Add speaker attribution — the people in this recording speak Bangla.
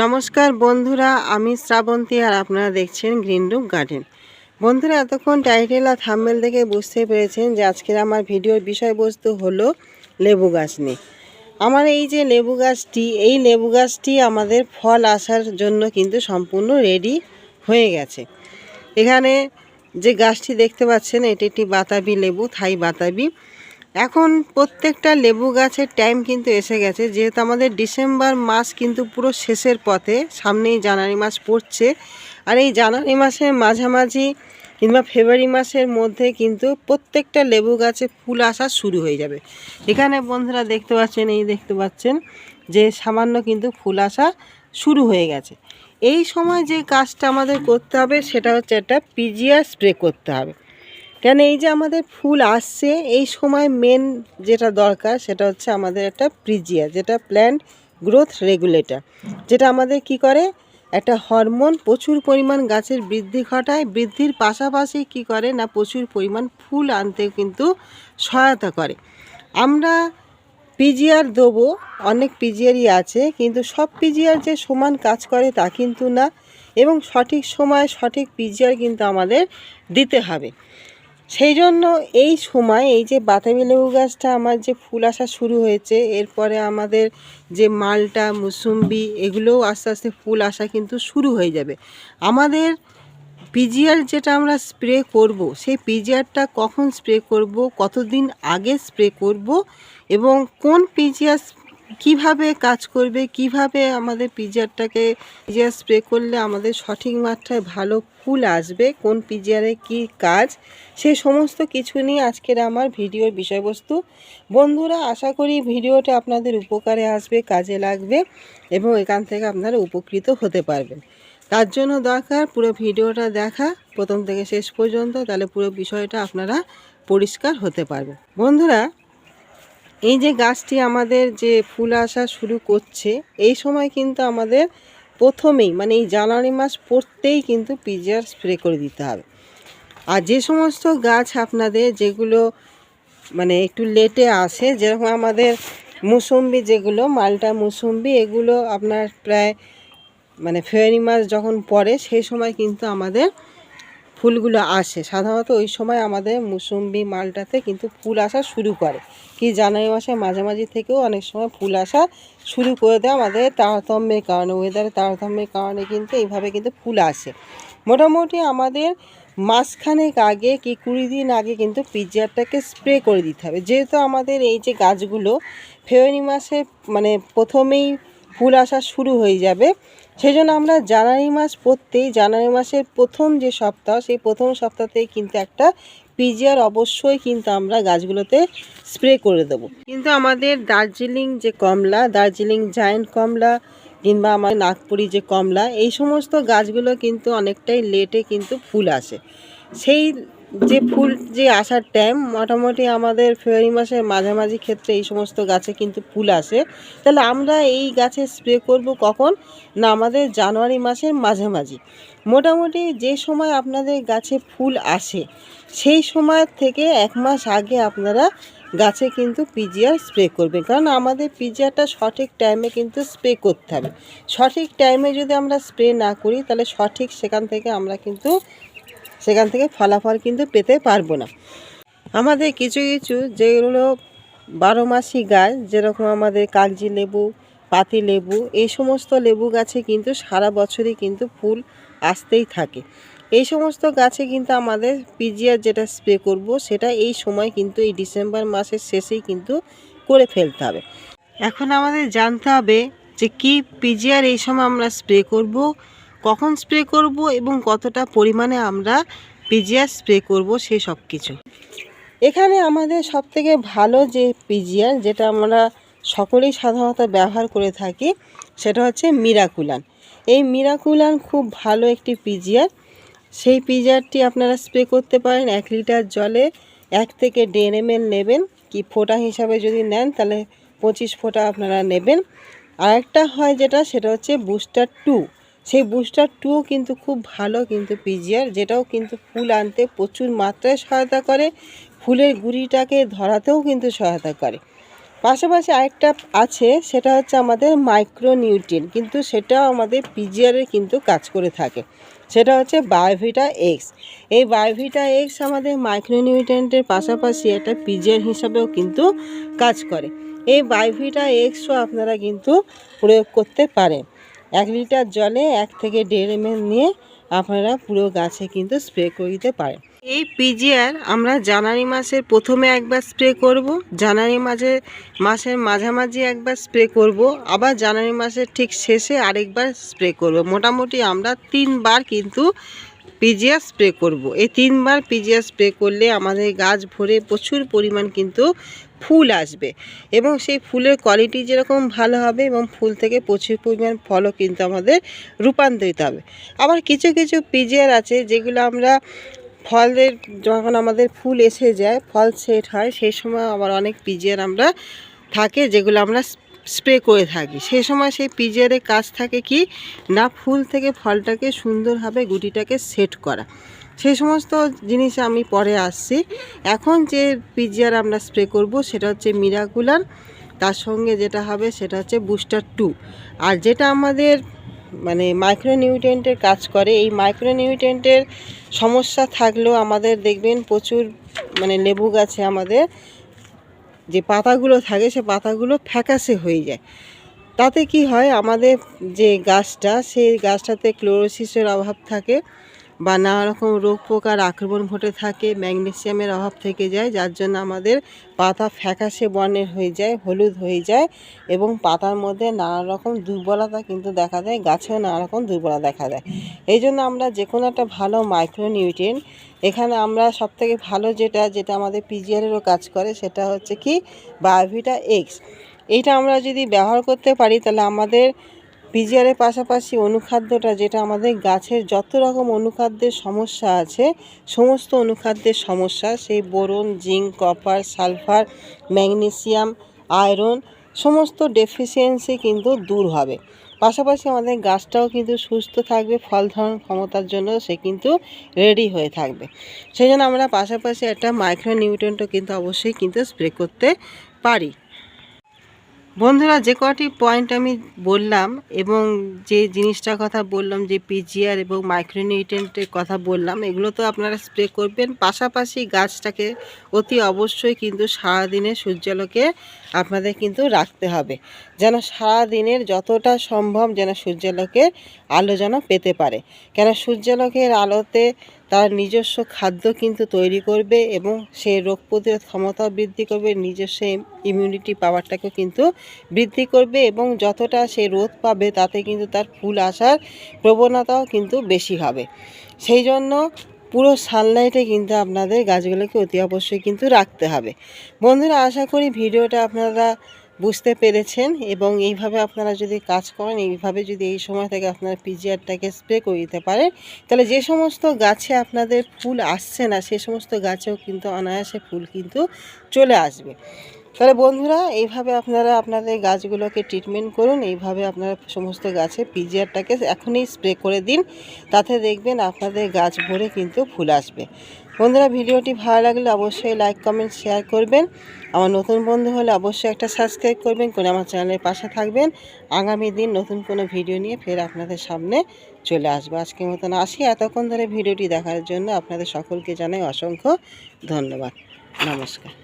Speaker 1: নমস্কার বন্ধুরা, আমি শ্রাবন্তী আর আপনারা দেখছেন গ্রিন রুম গার্ডেন বন্ধুরা, এতক্ষণ টাইটেল আর থাম্বেল দেখে বুঝতে পেরেছেন যে আজকের আমার ভিডিওর বিষয়বস্তু হলো লেবু গাছ নিয়ে। আমার এই যে লেবু গাছটি, এই লেবু গাছটি আমাদের ফল আসার জন্য কিন্তু সম্পূর্ণ রেডি হয়ে গেছে। এখানে যে গাছটি দেখতে পাচ্ছেন, এটি একটি বাতাবি লেবু, থাই বাতাবি। এখন প্রত্যেকটা লেবু গাছের টাইম কিন্তু এসে গেছে। যেহেতু আমাদের ডিসেম্বর মাস কিন্তু পুরো শেষের পথে, সামনেই জানুয়ারি মাস পড়ছে। আর এই জানুয়ারি মাসের মাঝামাঝি কিংবা ফেব্রুয়ারি মাসের মধ্যে কিন্তু প্রত্যেকটা লেবু গাছে ফুল আসা শুরু হয়ে যাবে। এখানে বন্ধুরা দেখতে পাচ্ছেন, এই দেখতে পাচ্ছেন যে সামান্য কিন্তু ফুল আসা শুরু হয়ে গেছে। এই সময় যে কাজটা আমাদের করতে হবে, সেটা হচ্ছে একটা পিজিআর স্প্রে করতে হবে। কেন এই যে আমাদের ফুল আসছে, এই সময় মেন যেটা দরকার সেটা হচ্ছে আমাদের একটা প্রিজিয়া যেটা প্ল্যান্ট গ্রোথ রেগুলেটর যেটা আমাদের কি করে? একটা হরমোন প্রচুর পরিমাণ গাছের বৃদ্ধি ঘটায়, বৃদ্ধির পাশাপাশি কি করে না প্রচুর পরিমাণ ফুল আনতে কিন্তু সহায়তা করে। আমরা পিজিআর দেবো, অনেক পিজিআরই আছে, কিন্তু সব পিজিআর যে সমান কাজ করে তা কিন্তু না, এবং সঠিক সময় সঠিক পিজিআর কিন্তু আমাদের দিতে হবে। সেই জন্য এই সময় এই যে বাতাবি লেবু গাছটা আমার যে ফুল আসা শুরু হয়েছে, এরপরে আমাদের যে মালটা, মুসুম্বি, এগুলোও আস্তে আস্তে ফুল আসা কিন্তু শুরু হয়ে যাবে। আমাদের পিজিআর যেটা আমরা স্প্রে করব, সেই পিজিআরটা কখন স্প্রে করব, কতদিন আগে স্প্রে করব এবং কোন পিজিআর কীভাবে কাজ করবে, কীভাবে আমাদের পিজিআরটাকে পিজিআর স্প্রে করলে আমাদের সঠিক মাত্রায় ভালো ফুল আসবে, কোন পিজিআরে কি কাজ, সে সমস্ত কিছু নিয়ে আজকের আমার ভিডিওর বিষয়বস্তু। বন্ধুরা, আশা করি ভিডিওটা আপনাদের উপকারে আসবে, কাজে লাগবে এবং এখান থেকে আপনারা উপকৃত হতে পারবেন। তার জন্য দরকার পুরো ভিডিওটা দেখা, প্রথম থেকে শেষ পর্যন্ত, তাহলে পুরো বিষয়টা আপনারা পরিষ্কার হতে পারবে বন্ধুরা এই যে গাছটি আমাদের যে ফুল আসা শুরু করছে, এই সময় কিন্তু আমাদের প্রথমেই মানে এই জানুয়ারি মাস পড়তেই কিন্তু পিজিআর স্প্রে করে দিতে হবে। আর যে সমস্ত গাছ আপনাদের যেগুলো মানে একটু লেটে আসে, যেরকম আমাদের মুসম্বি যেগুলো, মালটা মুসম্বি, এগুলো আপনার প্রায় মানে ফেব্রুয়ারি মাস যখন পড়ে, সেই সময় কিন্তু আমাদের ফুলগুলো আসে। সাধারণত ওই সময় আমাদের মুসম্বি মালটাতে কিন্তু ফুল আসা শুরু করে। কি জানুয়ারি মাসে মাঝামাঝি থেকেও অনেক সময় ফুল আসা শুরু করে দেয় আমাদের তারতম্যের কারণে। ওয়েদারের তারতম্যের কারণে কিন্তু এইভাবে কিন্তু ফুল আসে। মোটামুটি আমাদের মাসখানেক আগে কি কুড়ি দিন আগে কিন্তু পিজিআরটাকে স্প্রে করে দিতে হবে। যেহেতু আমাদের এই যে গাছগুলো, ফেব্রুয়ারি মাসে মানে প্রথমেই ফুল আসা শুরু হয়ে যাবে সেই জন্য আমরা জানুয়ারি মাস পড়তেই, জানুয়ারি মাসের প্রথম যে সপ্তাহ, সেই প্রথম সপ্তাহতেই কিন্তু একটা পিজিআর অবশ্যই কিন্তু আমরা গাছগুলোতে স্প্রে করে দেব। কিন্তু আমাদের দার্জিলিং যে কমলা, দার্জিলিং জায়েন্ট কমলা, কিংবা আমার নাগপুরি যে কমলা, এই সমস্ত গাছগুলো কিন্তু অনেকটাই লেটে কিন্তু ফুল আসে। সেই যে ফুল, যে আসার টাইম মোটামুটি আমাদের ফেব্রুয়ারি মাসের মাঝামাঝি ক্ষেত্রে এই সমস্ত গাছে কিন্তু ফুল আসে। তাহলে আমরা এই গাছে স্প্রে করব কখন? না, আমাদের জানুয়ারি মাসের মাঝামাঝি। মোটামুটি যে সময় আপনাদের গাছে ফুল আসে, সেই সময় থেকে এক মাস আগে আপনারা গাছে কিন্তু পিজিআর স্প্রে করবেন। কারণ আমাদের পিজিআরটা সঠিক টাইমে কিন্তু স্প্রে করতে হবে। সঠিক টাইমে যদি আমরা স্প্রে না করি, তাহলে সঠিক সেখান থেকে আমরা কিন্তু সেখান থেকে ফলাফল কিন্তু পেতে পারব না। আমাদের কিছু কিছু যেগুলো বারো মাসি গাছ, যেরকম আমাদের কাগজি লেবু, পাতি লেবু, এই সমস্ত লেবু গাছে কিন্তু সারা বছরই কিন্তু ফুল আসতেই থাকে। এই সমস্ত গাছে কিন্তু আমাদের পিজিআর যেটা স্প্রে করব, সেটা এই সময় কিন্তু এই ডিসেম্বর মাসের শেষেই কিন্তু করে ফেলতে হবে। এখন আমাদের জানতে হবে যে কি পিজিআর এই সময় আমরা স্প্রে করব কখন স্প্রে করব এবং কতটা পরিমাণে আমরা পিজিআর স্প্রে করব সেই সব কিছু এখানে আমাদের সবথেকে ভালো যে পিজিআর যেটা আমরা সকলেই সাধারণত ব্যবহার করে থাকি, সেটা হচ্ছে মিরাকুলান এই মিরাকুলান খুব ভালো একটি পিজিআর সেই পিজিআরটি আপনারা স্প্রে করতে পারেন এক লিটার জলে এক থেকে দেড় এম নেবেন। কি ফোঁটা হিসাবে যদি নেন, তাহলে পঁচিশ ফোঁটা আপনারা নেবেন। আরেকটা হয় যেটা, সেটা হচ্ছে বুস্টার টু সেই বুস্টার টুও কিন্তু খুব ভালো কিন্তু পিজিআর যেটাও কিন্তু ফুল আনতে প্রচুর মাত্রায় সহায়তা করে। ফুলের গুঁড়িটাকে ধরাতেও কিন্তু সহায়তা করে। পাশাপাশি আরেকটা আছে, সেটা হচ্ছে আমাদের মাইক্রোনিউট্রিয়েন্ট কিন্তু সেটাও আমাদের পিজিআরের কিন্তু কাজ করে থাকে। সেটা হচ্ছে বায়োভিটা এক্স এই বায়োভিটা এক্স আমাদের মাইক্রোনিউট্রিয়েন্টের পাশাপাশি একটা পিজিআর হিসাবেও কিন্তু কাজ করে। এই বায়োভিটা এক্সও আপনারা কিন্তু প্রয়োগ করতে পারেন। এক লিটার জলে এক থেকে দেড় এম নিয়ে আপনারা পুরো গাছে কিন্তু স্প্রে করে দিতে পারেন। এই পিজিআর আমরা জানুয়ারি মাসের প্রথমে একবার স্প্রে করব, জানুয়ারি মাসে মাসের মাঝামাঝি একবার স্প্রে করব, আবার জানুয়ারি মাসের ঠিক শেষে আরেকবার স্প্রে করব। মোটামুটি আমরা তিনবার কিন্তু পিজিআর স্প্রে করব। এই তিনবার পিজিয়া স্প্রে করলে আমাদের গাছ ভরে প্রচুর পরিমাণ কিন্তু ফুল আসবে এবং সেই ফুলের কোয়ালিটি যেরকম ভালো হবে এবং ফুল থেকে প্রচুর পরিমাণ ফলও কিন্তু আমাদের রূপান্তরিত হবে। আবার কিছু কিছু পিজিয়ার আছে যেগুলো আমরা ফলের যখন আমাদের ফুল এসে যায়, ফল সেট হয়, সেই সময় আবার অনেক পিজিয়ার আমরা থাকে যেগুলো আমরা স্প্রে করে থাকি। সেই সময় সেই পিজিআরের কাজ থাকে কি, না ফুল থেকে ফলটাকে সুন্দরভাবে গুটিটাকে সেট করা। সেই সমস্ত জিনিস আমি পরে আসছি। এখন যে পিজিআর আমরা স্প্রে করব সেটা হচ্ছে মিরাকুলার তার সঙ্গে যেটা হবে সেটা হচ্ছে বুস্টার টু আর যেটা আমাদের মানে মাইক্রোনিউট্রিয়েন্টের কাজ করে, এই মাইক্রোনিউট্রিয়েন্টের সমস্যা থাকলেও আমাদের দেখবেন প্রচুর মানে লেবু গাছে আমাদের যে পাতাগুলো থাকে, সে পাতাগুলো ফ্যাকাশে হয়ে যায়। তাতে কি হয়, আমাদের যে গাছটা, সেই গাছটাতে ক্লোরোসিসের অভাব থাকে। বা নানা রকম রোগ পোকার আক্রমণ ঘটে থাকে ম্যাগনেসিয়ামের অভাব থেকে যায়, যার জন্য আমাদের পাতা ফ্যাকাশে বর্ণের হয়ে যায়, হলুদ হয়ে যায় এবং পাতার মধ্যে নানা রকম দুর্বলতা কিন্তু দেখা দেয়, গাছেও নানা রকম দুর্বলতা দেখা দেয়। এই জন্য আমরা যে কোনো একটা ভালো মাইক্রোনিউট্রিয়েন্ট এখানে আমরা সবথেকে ভালো যেটা যেটা আমাদের পিজিআরেরও কাজ করে, সেটা হচ্ছে কি, বায়োভিটা এক্স এইটা আমরা যদি ব্যবহার করতে পারি, তাহলে আমাদের পিজিআরের পাশাপাশি অনুখাদ্যটা যেটা আমাদের গাছের যত রকম অনুখাদ্যের সমস্যা আছে, সমস্ত অনুখাদ্যের সমস্যা, সেই boron, zinc, copper, sulphur, magnesium, iron, সমস্ত ডেফিসিয়েন্সি কিন্তু দূর হবে। পাশাপাশি আমাদের গাছটাও কিন্তু সুস্থ থাকবে, ফল ধারণ ক্ষমতার জন্য সে কিন্তু রেডি হয়ে থাকবে। সেই জন্য আমরা পাশাপাশি একটা মাইক্রো নিউট্রেন্টও কিন্তু অবশ্যই কিন্তু স্প্রে করতে পারি। বন্ধুরা, যে কটি পয়েন্ট আমি বললাম এবং যে জিনিসটার কথা বললাম, যে পিজিআর এবং মাইক্রোনিউট্রেন্টের কথা বললাম, এগুলো তো আপনারা স্প্রে করবেন। পাশাপাশি গাছটাকে অতি অবশ্যই কিন্তু সারাদিনে সূর্যালোকে আপনাদের কিন্তু রাখতে হবে। যেন সারাদিনের যতটা সম্ভব যেন সূর্যালোকের আলো যেন পেতে পারে। কেন সূর্যালোকের আলোতে তার নিজস্ব খাদ্য কিন্তু তৈরি করবে এবং সে রোগ প্রতিরোধ ক্ষমতাও বৃদ্ধি করবে, নিজস্ব ইমিউনিটি পাওয়ারটাকেও কিন্তু বৃদ্ধি করবে এবং যতটা সে রোদ পাবে তাতে কিন্তু তার ফুল আসার প্রবণতাও কিন্তু বেশি হবে। সেই জন্য পুরো সানলাইটে কিন্তু আপনাদের গাছগুলোকে অতি অবশ্যই কিন্তু রাখতে হবে। বন্ধুরা, আশা করি ভিডিওটা আপনারা বুঝতে পেরেছেন এবং এইভাবে আপনারা যদি কাজ করেন, এইভাবে যদি এই সময় থেকে আপনারা পিজিআরটাকে স্প্রে করে দিতে পারেন, তাহলে যে সমস্ত গাছে আপনাদের ফুল আসছে না, সে সমস্ত গাছেও কিন্তু অনায়াসে ফুল কিন্তু চলে আসবে। তাহলে বন্ধুরা, এইভাবে আপনারা আপনাদের গাছগুলোকে ট্রিটমেন্ট করুন, এইভাবে আপনারা সমস্ত গাছে পিজিআরটাকে এখনই স্প্রে করে দিন, তাতে দেখবেন আপনাদের গাছ ভরে কিন্তু ফুল আসবে। বন্ধুরা, ভিডিওটি ভালো লাগলে অবশ্যই লাইক কমেন্ট শেয়ার করবেন। আমার নতুন বন্ধু হলে অবশ্যই একটা সাবস্ক্রাইব করবেন, করে আমার চ্যানেলের পাশে থাকবেন। আগামী দিন নতুন কোনো ভিডিও নিয়ে ফের আপনাদের সামনে চলে আসব। আজকের মতন আসি। এতক্ষণ ধরে ভিডিওটি দেখার জন্য আপনাদের সকলকে জানাই অসংখ্য ধন্যবাদ। নমস্কার।